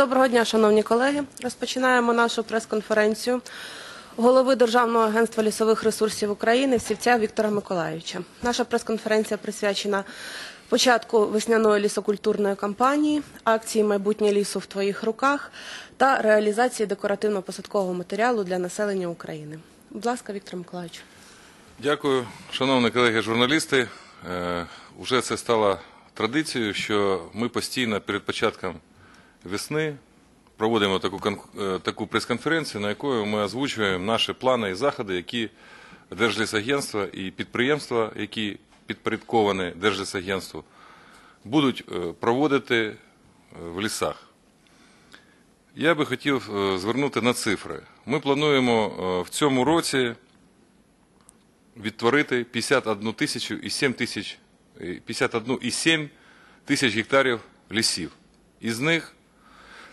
Доброго дня, шановні колеги. Розпочинаємо нашу прес-конференцію голови Державного агентства лісових ресурсів України Сівця Віктора Миколаївича. Наша прес-конференція присвячена початку весняної лісокультурної кампанії, акції Майбутнє лісу в твоїх руках та реалізації декоративно-посадкового матеріалу для населення України. Будь ласка, Віктор Миколаївич. Дякую, шановні колеги журналісти. Е, Уже це стало традицією, що ми постійно перед початком весни проводимо таку, е, таку прес-конференцію, на якої ми озвучуємо наші плани і заходи, які Держлісагентство і підприємства, які підпорядковані Держлісагентству, будуть е, проводити е, в лісах. Я би хотів звернути на цифри. Ми плануємо в цьому році відтворити 51 тисячу і 7 тисяч, е, 51 і 7 тисяч гектарів лісів. Із них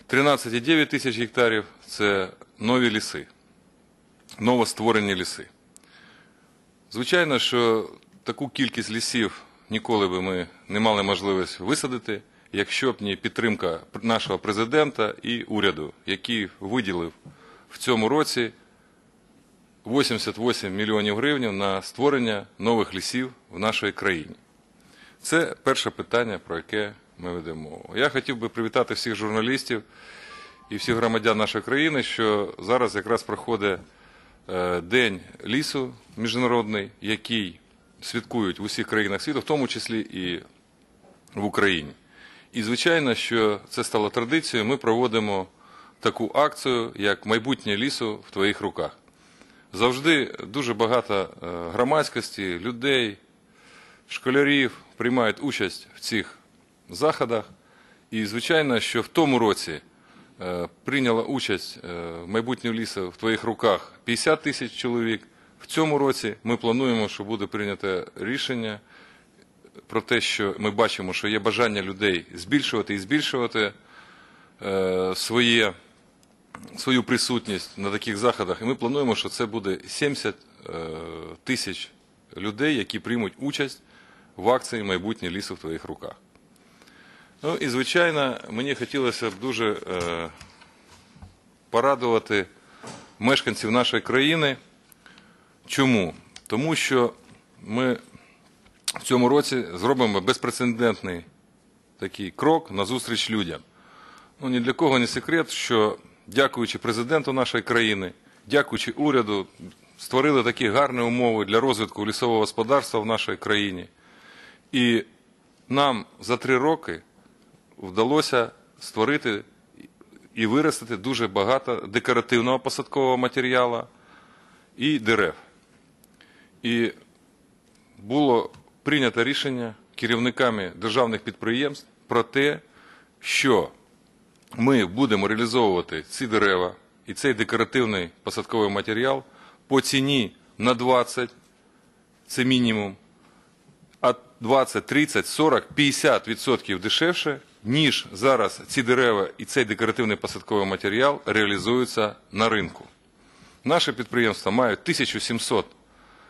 13,9 тисяч гектарів – це нові ліси, новостворені ліси. Звичайно, що таку кількість лісів ніколи би ми не мали можливість висадити, якщо б не підтримка нашого президента і уряду, який виділив в цьому році 88 мільйонів гривень на створення нових лісів в нашій країні. Це перше питання, про яке ми ведемо. Я хотів би привітати всіх журналістів і всіх громадян нашої країни, що зараз якраз проходить е, День лісу міжнародний, який святкують в усіх країнах світу, в тому числі і в Україні. І звичайно, що це стало традицією. Ми проводимо таку акцію, як майбутнє лісу в твоїх руках. Завжди дуже багато е, громадськості, людей, школярів приймають участь в цих заходах. І, звичайно, що в тому році е, прийняла участь е, в майбутньому лісу в твоїх руках 50 тисяч чоловік. В цьому році ми плануємо, що буде прийнято рішення про те, що ми бачимо, що є бажання людей збільшувати і збільшувати е, своє свою присутність на таких заходах, і ми плануємо, що це буде 70 е, тисяч людей, які приймуть участь в акції Майбутнє лісу в твоїх руках. Ну і звичайно, мені хотілося б дуже е, порадувати мешканців нашої країни. Чому? Тому що ми в цьому році зробимо безпрецедентний такий крок назустріч людям. Ну, ні для кого не секрет, що дякуючи президенту нашої країни, дякуючи уряду, створили такі гарні умови для розвитку лісового господарства в нашій країні. І нам за три роки вдалося створити і виростити дуже багато декоративного посадкового матеріалу і дерев. І було прийнято рішення керівниками державних підприємств про те, що ми будемо реалізовувати ці дерева і цей декоративний посадковий матеріал по ціні на 20, це мінімум, 20, 30, 40, 50 відсотків дешевше, ніж зараз ці дерева і цей декоративний посадковий матеріал реалізуються на ринку. Наше підприємство має 1700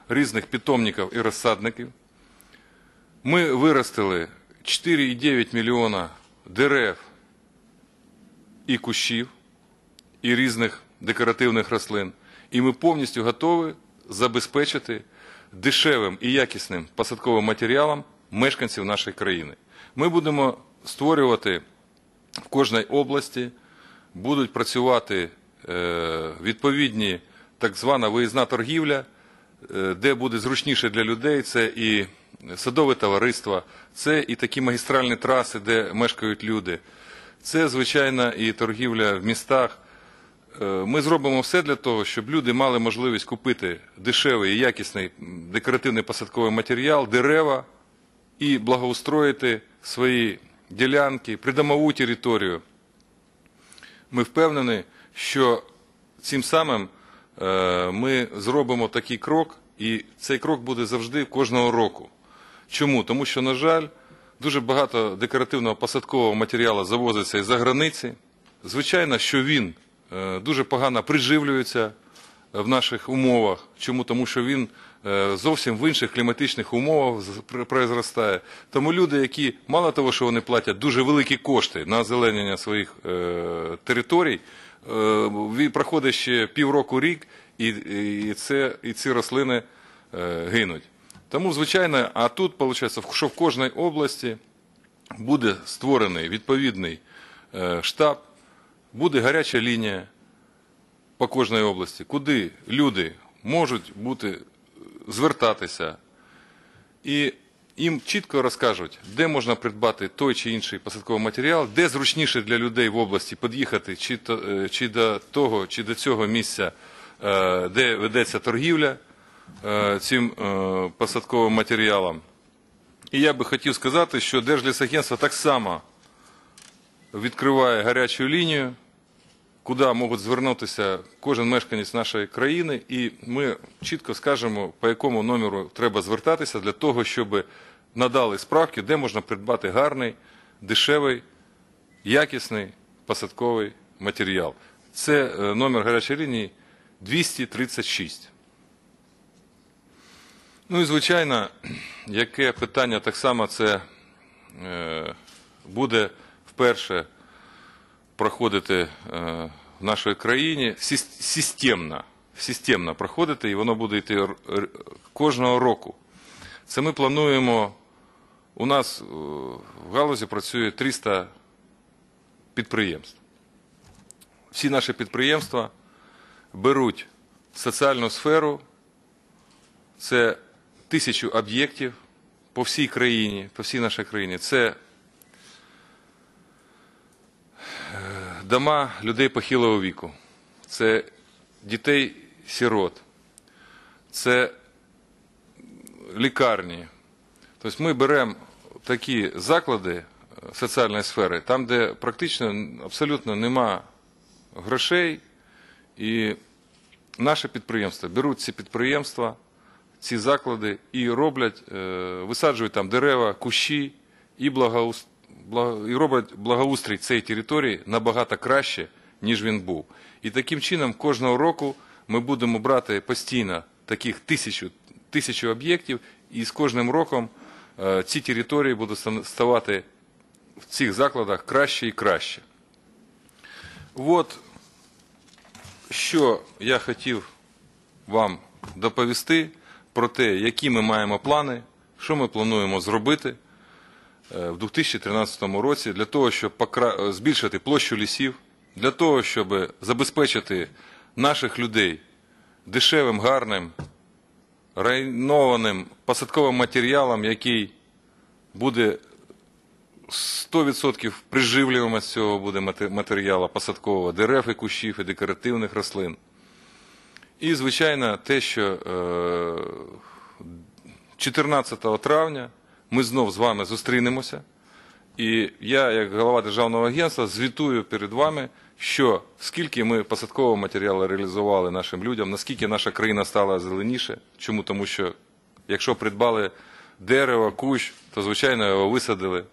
різних питомників і розсадників. Ми виростили 4,9 мільйона дерев і кущів, і різних декоративних рослин. І ми повністю готові забезпечити дешевим і якісним посадковим матеріалом мешканців нашої країни. Ми будемо створювати в кожній області, будуть працювати е, відповідні так звана виїзна торгівля, е, де буде зручніше для людей. Це і садове товариство, це і такі магістральні траси, де мешкають люди. Це, звичайно, і торгівля в містах. Е, Ми зробимо все для того, щоб люди мали можливість купити дешевий і якісний декоративний посадковий матеріал, дерева і благоустроїти свої ділянки, придомову територію. Ми впевнені, що цим самим е, ми зробимо такий крок, і цей крок буде завжди кожного року. Чому? Тому що, на жаль, дуже багато декоративного посадкового матеріалу завозиться із-за границі. Звичайно, що він дуже погано приживлюється, в наших умовах. Чому? Тому що він е, зовсім в інших кліматичних умовах произростає. Тому люди, які мало того, що вони платять дуже великі кошти на озеленення своїх е, територій, е, проходить ще півроку рік, і, і, це, і ці рослини е, гинуть. Тому, звичайно, а тут виходить, що в кожній області буде створений відповідний е, штаб, буде гаряча лінія по кожній області, куди люди можуть бути, звертатися, і їм чітко розкажуть, де можна придбати той чи інший посадковий матеріал, де зручніше для людей в області під'їхати чи, е, чи до того, чи до цього місця, е, де ведеться торгівля е, цим посадковим матеріалом. І я би хотів сказати, що Держлісагентство так само відкриває гарячу лінію, куди можуть звернутися кожен мешканець нашої країни, і ми чітко скажемо, по якому номеру треба звертатися для того, щоб надали справки, де можна придбати гарний, дешевий, якісний посадковий матеріал. Це е, номер гарячої лінії 236. Ну і звичайно, яке питання так само це е, буде вперше проходити е, в нашій країні системно, системно проходити, і воно буде йти кожного року. Це ми плануємо. У нас е, в галузі працює 300 підприємств. Всі наші підприємства беруть соціальну сферу, це тисячу об'єктів по всій країні, по всій нашій країні. Це дома людей похилого віку, це дітей-сирот, це лікарні. Тобто ми беремо такі заклади е, соціальної сфери, там, де практично абсолютно нема грошей, і наші підприємства беруть ці підприємства, ці заклади і роблять, е, висаджують там дерева, кущі і благоус- бла- і роблять благоустрій цієї території набагато краще, ніж він був. І таким чином кожного року ми будемо брати постійно таких тисячу, тисячу об'єктів, і з кожним роком ці території будуть ставати в цих закладах краще і краще. От що я хотів вам доповісти про те, які ми маємо плани, що ми плануємо зробити в 2013 році для того, щоб е, збільшити площу лісів, для того, щоб забезпечити наших людей дешевим, гарним, райнованим посадковим матеріалом, який буде 100% приживлюємо з цього буде матеріалу посадкового дерев і кущів і декоративних рослин. І, звичайно, те, що е, 14 травня ми знов з вами зустрінемося. І я, як голова державного агентства, звітую перед вами, що скільки ми посадкового матеріалу реалізували нашим людям, наскільки наша країна стала зеленіше. Чому? Тому що якщо придбали дерево, кущ, то звичайно його висадили.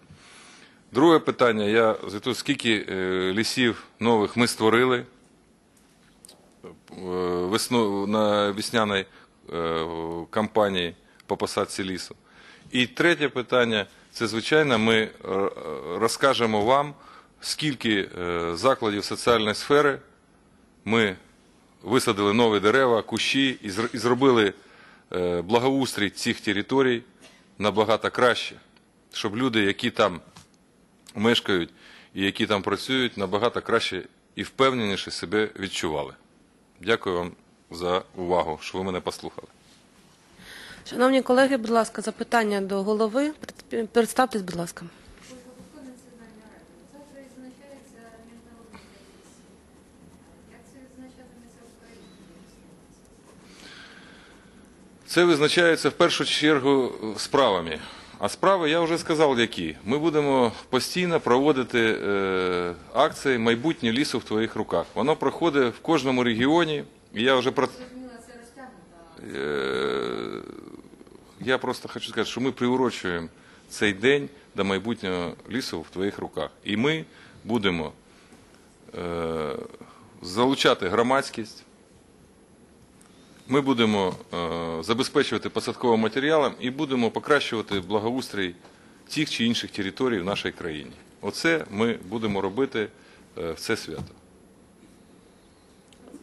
Друге питання, я звітую, скільки е, лісів нових ми створили е, весну, на весняній е, кампанії по посадці лісу. І третє питання це, звичайно, ми е, розкажемо вам, скільки е, закладів соціальної сфери ми висадили нові дерева, кущі і зробили е, благоустрій цих територій набагато краще, щоб люди, які там мешкають і які там працюють, набагато краще і впевненіше себе відчували. Дякую вам за увагу, що ви мене послухали. Шановні колеги, будь ласка, запитання до голови. Пред- Представтесь, будь ласка. Ольга Національна відзначається міжнародний. Як це відзначатиметься в Україні? Це визначається в першу чергу справами. А справи я вже сказав, які. Ми будемо постійно проводити е, акції майбутнє лісу в твоїх руках. Воно проходить в кожному регіоні. І я вже про це розтягнуто. Я просто хочу сказати, що ми приурочуємо цей день до майбутнього лісу в твоїх руках. І ми будемо е, залучати громадськість, ми будемо е, забезпечувати посадковим матеріалом і будемо покращувати благоустрій тих чи інших територій в нашій країні. Оце ми будемо робити е, в це свято.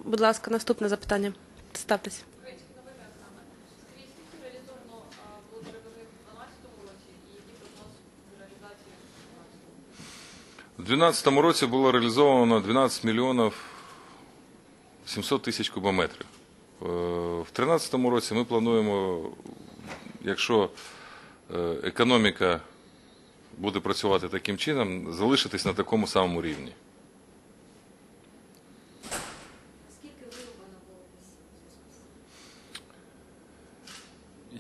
Будь ласка, наступне запитання. Ставтесь. Скажіть, скільки реалізовано а, було деревини в 2012 році і які прогноз з реалізації в 2012 У 2012 році було реалізовано 12 мільйонів 700 тисяч кубометрів. Е, В 2013 році ми плануємо, якщо е, економіка буде працювати таким чином, залишитись на такому самому рівні.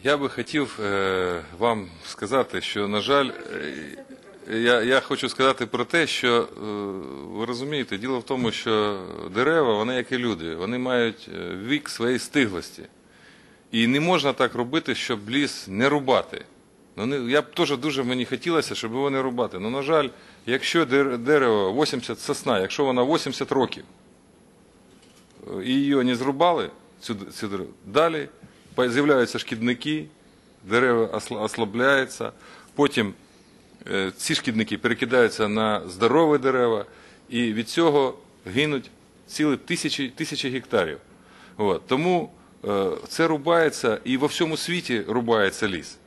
Я би хотів е, вам сказати, що, на жаль, я, я хочу сказати про те, що е, ви розумієте, діло в тому, що дерева, вони як і люди, вони мають е, вік своєї стиглості. І не можна так робити, щоб ліс не рубати. Ну, я б теж дуже мені хотілося, щоб його не рубати. Ну, на жаль, якщо дерево 80 сосна, якщо вона 80 років, і її не зрубали, цю, цю дереву, далі з'являються шкідники, дерева осла- ослабляються, потім е, ці шкідники перекидаються на здорові дерева, і від цього гинуть цілі тисячі, тисячі гектарів. От. Тому е, це рубається, і во всьому світі рубається ліс.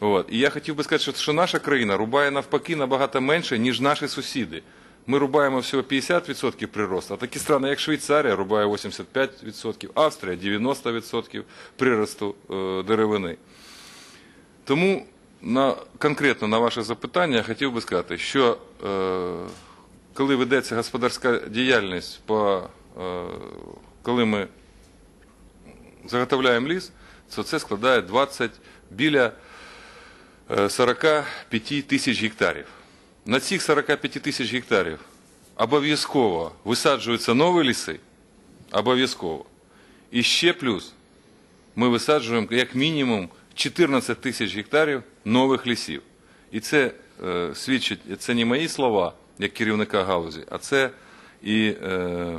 От. І я хотів би сказати, що, наша країна рубає навпаки набагато менше, ніж наші сусіди. Ми рубаємо всього 50% приросту, а такі країни, як Швейцарія, рубає 85%, Австрія 90% приросту е, деревини. Тому на, конкретно на ваше запитання хотів би сказати, що е, коли ведеться господарська діяльність, по, е, коли ми заготовляємо ліс, то це складає 20 біля е, 45 тисяч гектарів. На цих 45 тисяч гектарів обов'язково висаджуються нові ліси, обов'язково. І ще плюс ми висаджуємо як мінімум 14 тисяч гектарів нових лісів. І це е, свідчить, це не мої слова як керівника галузі, а це і е,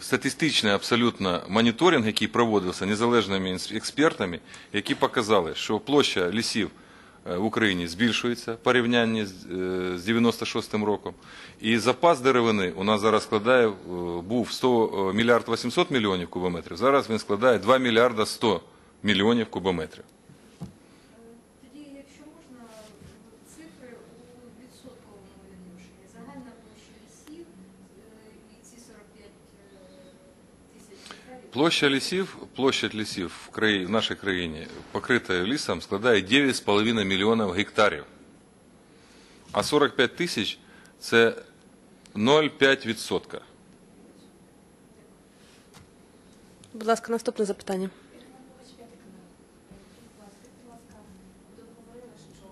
статистичний абсолютно моніторинг, який проводився незалежними експертами, які показали, що площа лісів е, в Україні збільшується в порівнянні з е, з 96-м роком. І запас деревини у нас зараз складає, е, був 100 е, мільярд 800 мільйонів кубометрів, зараз він складає 2 мільярда 100 мільйонів кубометрів. Тоді, якщо можна, цифри у відсотковому відношенні. Загальна площа лісів е, і ці 45 е, тисяч гектарів. Площа лісів, площадь лісів в, краї, в нашій країні, покрита лісом, складає 9,5 мільйонів гектарів. А 45 тисяч – це 0,5%. Будь ласка, наступне запитання. Будь ласка, ви говорили, що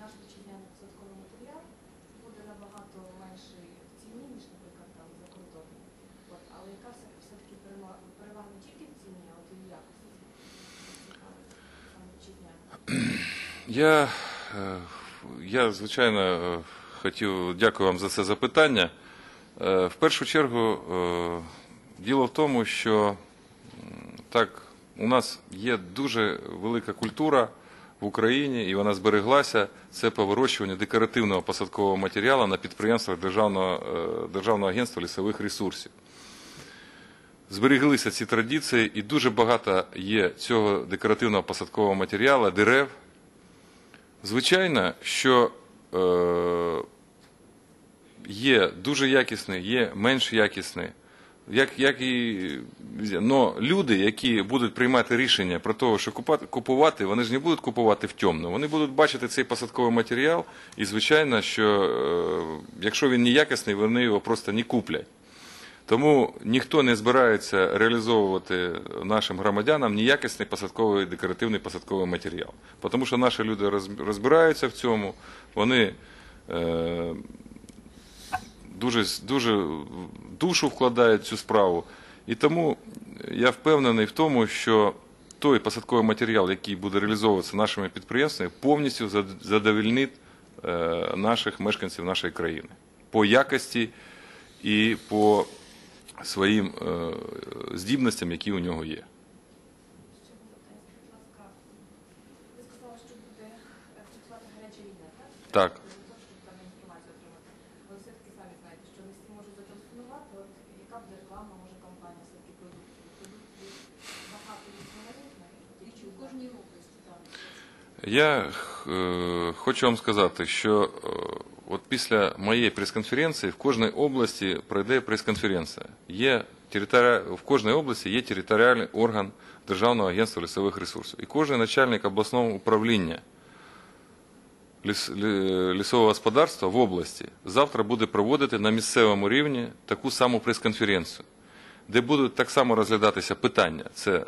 наш вітчизняний посадковий матеріал буде набагато менший в ціні, ніж, наприклад, там за кордоном. От, але яка все, все-таки перевага, перевага не тільки в ціні, а от і в якості? Цікавить саме вітчизняний. Я, е, я звичайно, е, хотів дякую вам за це запитання. Е, В першу чергу, діло в тому, що так, у нас є дуже велика культура в Україні, і вона збереглася. Це по вирощуванню декоративного посадкового матеріалу на підприємствах Державного, Державного агентства лісових ресурсів. Збереглися ці традиції, і дуже багато є цього декоративного посадкового матеріалу, дерев. Звичайно, що е, є дуже якісний, є менш якісний. Як, як і, но люди, які будуть приймати рішення про те, що купати, купувати, вони ж не будуть купувати в темну. Вони будуть бачити цей посадковий матеріал, і звичайно, що е, якщо він неякісний, вони його просто не куплять. Тому ніхто не збирається реалізовувати нашим громадянам неякісний посадковий декоративний посадковий матеріал. Тому що наші люди розбираються в цьому, вони е, дуже, дуже душу вкладають в цю справу. І тому я впевнений в тому, що той посадковий матеріал, який буде реалізовуватися нашими підприємствами, повністю зад- задовольнить е, наших мешканців нашої країни по якості і по своїм е, здібностям, які у нього є. Так? Я е, хочу вам сказати, що е, після моєї прес-конференції в кожній області пройде прес-конференція. Є територія, в кожній області є територіальний орган Державного агентства лісових ресурсів. І кожен начальник обласного управління ліс- лісового господарства в області завтра буде проводити на місцевому рівні таку саму прес-конференцію, де будуть так само розглядатися питання. Це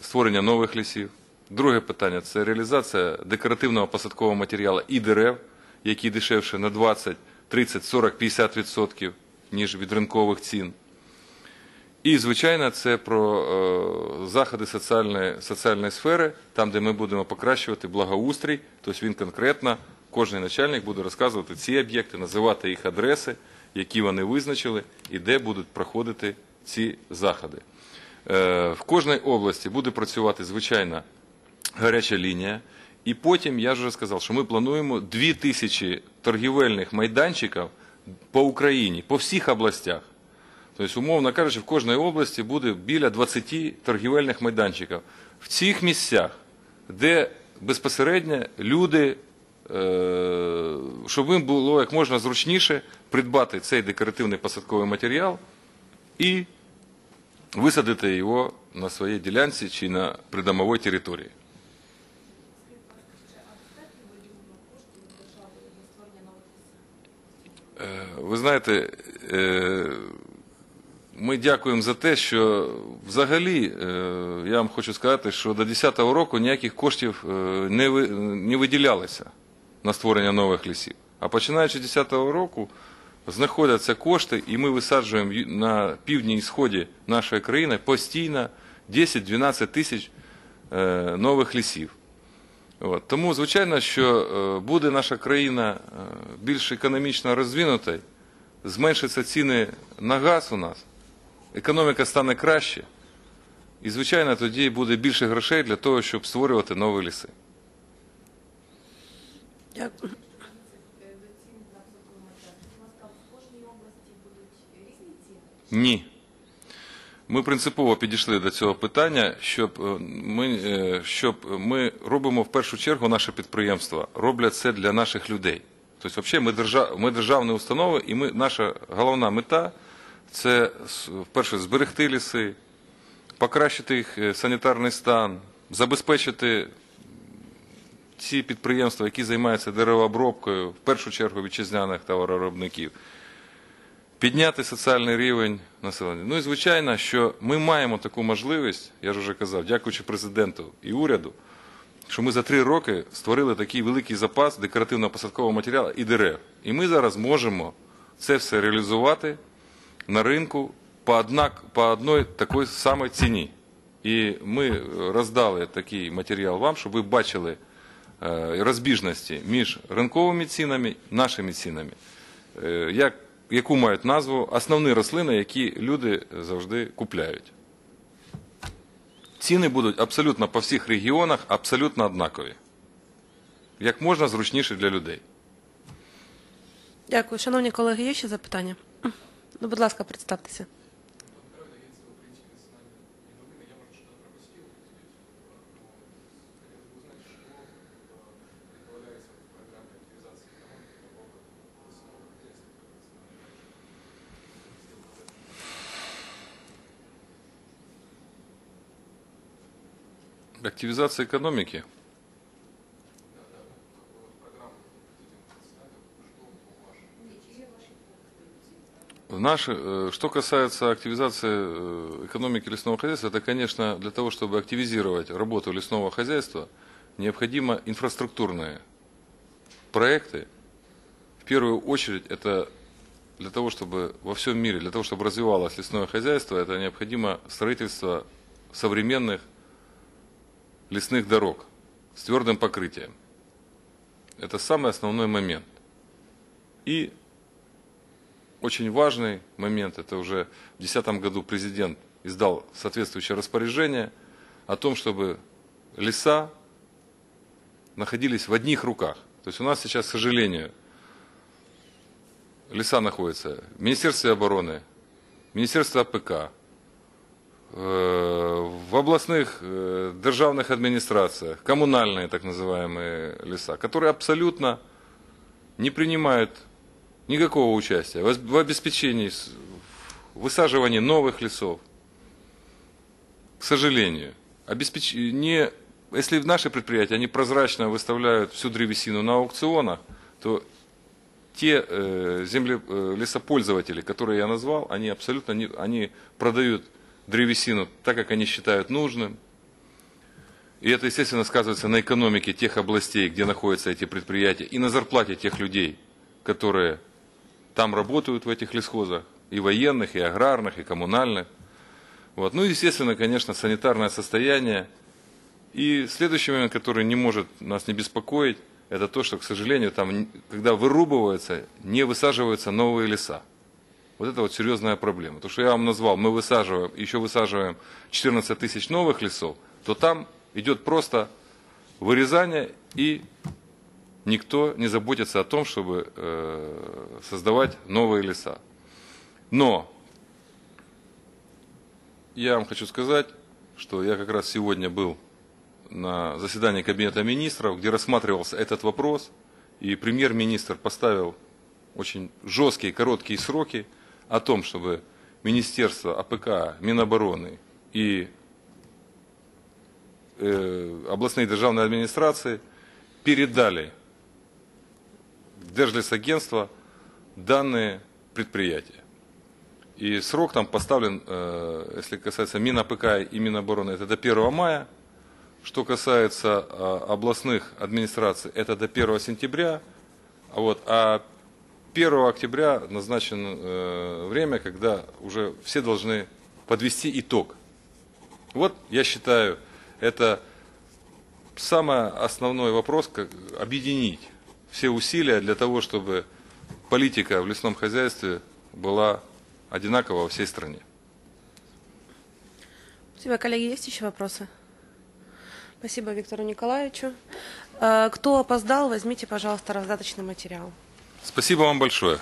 створення нових лісів. Друге питання це реалізація декоративного посадкового матеріалу і дерев, які дешевше на 20, 30, 40, 50 відсотків, ніж від ринкових цін. І, звичайно, це про е, заходи соціальної, соціальної сфери, там, де ми будемо покращувати благоустрій. Тобто він конкретно, кожен начальник буде розказувати ці об'єкти, називати їх адреси, які вони визначили, і де будуть проходити ці заходи. Е, в кожній області буде працювати, звичайно, гаряча лінія. І потім я вже сказав, що ми плануємо 2000 торгівельних майданчиків по Україні, по всіх областях. Тобто, умовно кажучи, в кожній області буде біля 20 торгівельних майданчиків. В цих місцях, де безпосередньо люди, е, щоб їм було як можна зручніше придбати цей декоративний посадковий матеріал і висадити його на своїй ділянці чи на придомовій території. Скажіть, будь ласка, ще а достатньо виділено коштів від держави для створення нових лісів? Е, Ви знаєте, е, ми дякуємо за те, що взагалі, е, я вам хочу сказати, що до 2010 року ніяких коштів е, не не виділялося на створення нових лісів. А починаючи з 2010 року знаходяться кошти, і ми висаджуємо на півдні і сході нашої країни постійно 10-12 тисяч е, нових лісів. От. Тому, звичайно, що е, буде наша країна е, більш економічно розвинутою, зменшаться ціни на газ у нас, економіка стане краще, і, звичайно, тоді буде більше грошей для того, щоб створювати нові ліси. Дякую. Е? Ні. Ми принципово підійшли до цього питання, щоб е, ми, е, щоб ми робимо в першу чергу наше підприємства, роблять це для наших людей. Тобто, взагалі, ми, держав, ми державні установи, і ми, наша головна мета це вперше зберегти ліси, покращити їх е, санітарний стан, забезпечити ці підприємства, які займаються деревообробкою, в першу чергу вітчизняних товароробників підняти соціальний рівень населення. Ну і звичайно, що ми маємо таку можливість, я ж вже казав, дякуючи президенту і уряду, що ми за три роки створили такий великий запас декоративного посадкового матеріалу і дерев. І ми зараз можемо це все реалізувати на ринку по, однак, по одній такій самій ціні. І ми е, роздали такий матеріал вам, щоб ви бачили е, розбіжності між ринковими цінами, нашими цінами. Е, як, яку мають назву основні рослини, які люди завжди купляють. Ціни будуть абсолютно по всіх регіонах абсолютно однакові. Як можна зручніше для людей. Дякую. Шановні колеги, є ще запитання? Ну, будь ласка, представтеся. Активизация экономики. Наши, э, что касается активизации э, экономики лесного хозяйства, это, конечно, для того, чтобы активизировать работу лесного хозяйства, необходимо инфраструктурные проекты. В первую очередь, это для того, чтобы во всем мире, для того, чтобы развивалось лесное хозяйство, это необходимо строительство современных лесных дорог с твердым покрытием. Это самый основной момент. И очень важный момент. Это уже в 2010 году президент издал соответствующее распоряжение о том, чтобы леса находились в одних руках. То есть у нас сейчас, к сожалению, леса находятся в Министерстве обороны, Министерстве АПК, в областных э, державных администрациях, коммунальные так называемые леса, которые абсолютно не принимают никакого участия в в обеспечении, в высаживании новых лесов. К сожалению, обеспеч... не... если наши предприятия, они прозрачно выставляют всю древесину на аукционах, то те э, земле... э, лесопользователи, которые я назвал, они абсолютно не... они продают древесину так, как они считают нужным. И это, естественно, сказывается на экономике тех областей, где находятся эти предприятия, и на зарплате тех людей, которые там работают в этих лесхозах, и военных, и аграрных, и коммунальных. Вот. Ну и, естественно, конечно, санитарное состояние. И следующий момент, который не может нас не беспокоить, это то, что, к сожалению, там, когда вырубываются, не высаживаются новые леса. Вот это вот серьезная проблема. То, что я вам назвал, мы высаживаем, еще высаживаем 14 тысяч новых лесов, то там идет просто вырезание и никто не заботится о том, чтобы э, создавать новые леса. Но я вам хочу сказать, что я как раз сегодня был на заседании Кабинета министров, где рассматривался этот вопрос, и премьер-министр поставил очень жесткие, короткие сроки о том, чтобы Министерство АПК, Минобороны и э, областные державные администрации передали в Держлесагентство данные предприятия. И срок там поставлен, э, если касается МинАПК и Минобороны, это до 1 мая. Что касается э, областных администраций, это до 1 сентября. А, вот, а 1 октября назначено э, время, когда уже все должны подвести итог. Вот, я считаю, это самый основной вопрос, как объединить все усилия для того, чтобы политика в лесном хозяйстве была одинакова во всей стране. У тебя, коллеги, есть еще вопросы? Спасибо Виктору Николаевичу. Э, Кто опоздал, возьмите, пожалуйста, раздаточный материал. Спасибо вам большое.